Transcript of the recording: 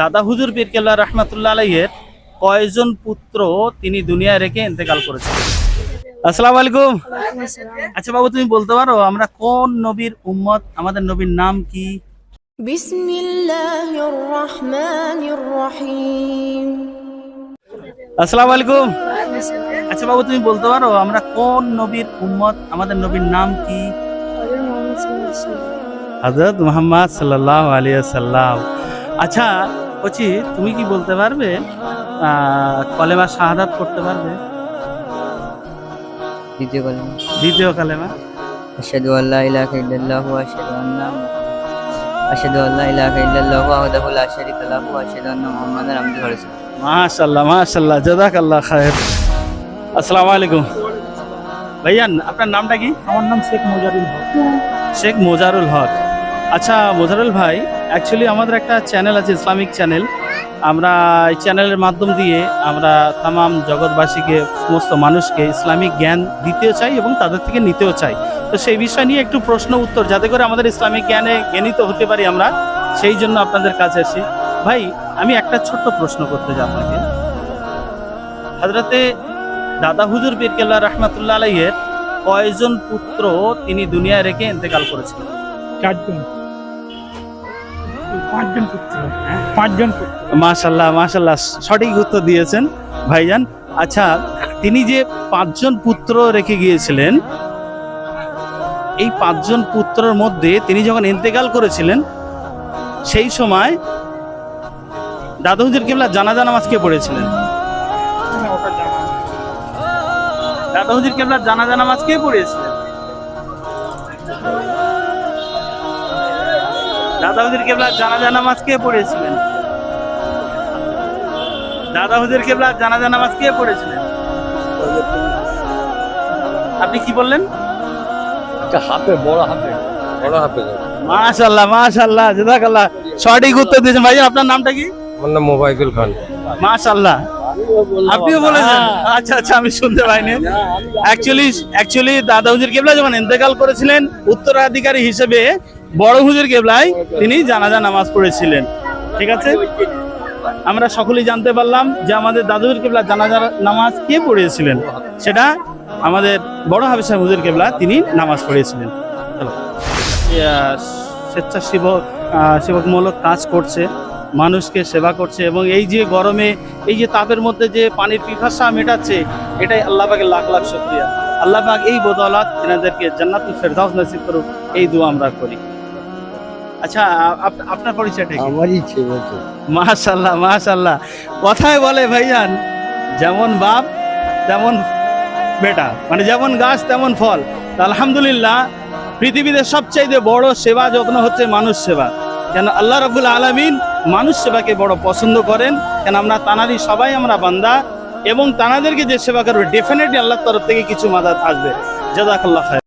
দাদা হুজুর পীর কেল্লা রহমাতুল্লাহ আলাইয়ের কয়জন পুত্র তিনি দুনিয়ায় রেখে ইন্তেকাল করেছেন? আসসালাম আলাইকুম। আচ্ছা বাবু তুমি বলতে পারো আমরা কোন নবীর উম্মত? আমাদের নবীর নাম কি? আসসালাম আলাইকুম। আচ্ছা বাবু তুমি বলতে পারো আমরা কোন নবীর উম্মত? আমাদের নবীর নাম কি? হযরত মোহাম্মদ সাল্লাল্লাহু আলাইহি সাল্লাম আচ্ছা বলছি তুমি কি বলতে পারবে? কলেমা শাহাদাত করতে পারবে? দ্বিতীয় কলম। দ্বিতীয় কালেমা? আশহাদু আল্লা ইলাহা ইল্লাল্লাহু ওয়া আশহাদু আন্না আশহাদু আল্লা ইলাহা ইল্লাল্লাহু ওয়াহদাহু লা শারীকা লাহু ওয়া আশহাদু আন্না মুহাম্মাদান আবদুহু ওয়া রাসূলুহু। মাশাল্লাহ মাশাল্লাহ জাজাকাল্লাহ খায়ের। আসসালামু আলাইকুম। ভাইয়ান আপনার নামটা কি? আমার নাম শেখ মোজারুল হক। শেখ মোজারুল হক। আচ্ছা মোজারুল ভাই অ্যাকচুয়ালি আমাদের একটা চ্যানেল আছে ইসলামিক চ্যানেল আমরা এই চ্যানেলের মাধ্যম দিয়ে আমরা তামাম জগৎবাসীকে, সমস্ত মানুষকে ইসলামিক জ্ঞান দিতেও চাই এবং তাদের থেকে নিতেও চাই। তো সেই বিষয় নিয়ে একটু প্রশ্ন উত্তর, যাতে করে আমাদের ইসলামিক জ্ঞানে জ্ঞানিত হতে পারি আমরা, সেই জন্য আপনাদের কাছে এসেছি ভাই, আমি একটা ছোট্ট প্রশ্ন করতে চাই আপনাকে। হাজরাতে দাদা হুজুর পীর কেল্লা রহমাতুল্লাহ আলাইয়ের কয়জন পুত্র তিনি দুনিয়ায় রেখে ইন্তেকাল করেছিলেন? চারজন। পাঁচজন পুত্র পাঁচজন মাশাল্লাহ মাশাল্লাহ সঠিক উত্তর দিয়েছেন ভাইজান। আচ্ছা তিনি যে পাঁচজন পুত্র রেখে গিয়েছিলেন এই পাঁচজন পুত্রের মধ্যে তিনি যখন ইন্তেকাল করেছিলেন সেই সময় দাদা হুজুর কেবলা জানাজা নামাজ কে পড়েছিলেন? দাদা হুজুর কেবলা জানাজা নামাজ কে পড়িয়েছিলেন দাদা হুজুর কেবলা জানাজা নামাজ কে পড়িয়েছিলেন দাদা হুজুর কেবলা জানাজা নামাজ কে পড়েছিলেন? আপনি কি বললেন? হাফে বড় হাফে বড় হাফে মাশাল্লাহ মাশাল্লাহ জাযাকাল্লাহ সঠিক উত্তর দিয়েছেন ভাই আপনার নামটা কি? আমার নাম মোবাইদুল খান। মাশাল্লাহ আপনিও বলেছেন? আচ্ছা আচ্ছা আমি শুনতে পাইনি। অ্যাকচুয়ালি অ্যাকচুয়ালি দাদা হুজুর কেবলা যখন ইন্তেকাল করেছিলেন উত্তরাধিকারী হিসেবে বড় হুজুর কেবলায় তিনি জানাজা নামাজ পড়েছিলেন। ঠিক আছে? আমরা সকলেই জানতে পারলাম যে আমাদের দাদুর কেবলা জানাজা নামাজ কে পড়িয়েছিলেন? সেটা আমাদের বড় সাহেব হুজুর কেবলা তিনি নামাজ পড়িয়েছিলেন। স্বেচ্ছাসেবক সেবকমূলক কাজ করছে, মানুষকে সেবা করছে এবং এই যে গরমে, এই যে তাপের মধ্যে যে পানির পিপাসা মেটাচ্ছে, এটাই আল্লাহ পাকের লাখ লাখ শুকরিয়া। আল্লাহ পাক এই বদৌলত এনাদেরকে জান্নাতুল ফেরদাউস নসিব করুক, এই দোয়া আমরা করি। আচ্ছা আপনার পরিচয়টা আমারই ছেলে মাশাল্লাহ মাশাল্লাহ। কথায় বলে ভাইয়ান যেমন বাপ তেমন বেটা। মানে যেমন গাছ তেমন ফল। আলহামদুলিল্লাহ পৃথিবীতে সবচাইতে বড় সেবা যত্ন হচ্ছে মানুষ সেবা। কেন আল্লাহ রাবুল আলমিন মানুষ সেবাকে বড় পছন্দ করেন। কেন আমরা তানারই সবাই আমরা বান্দা। এবং তানাদেরকে যে সেবা করবে ডেফিনেটলি আল্লাহর তরফ থেকে কিছু মাদাত আসবে। জাজাকাল্লাহ খায়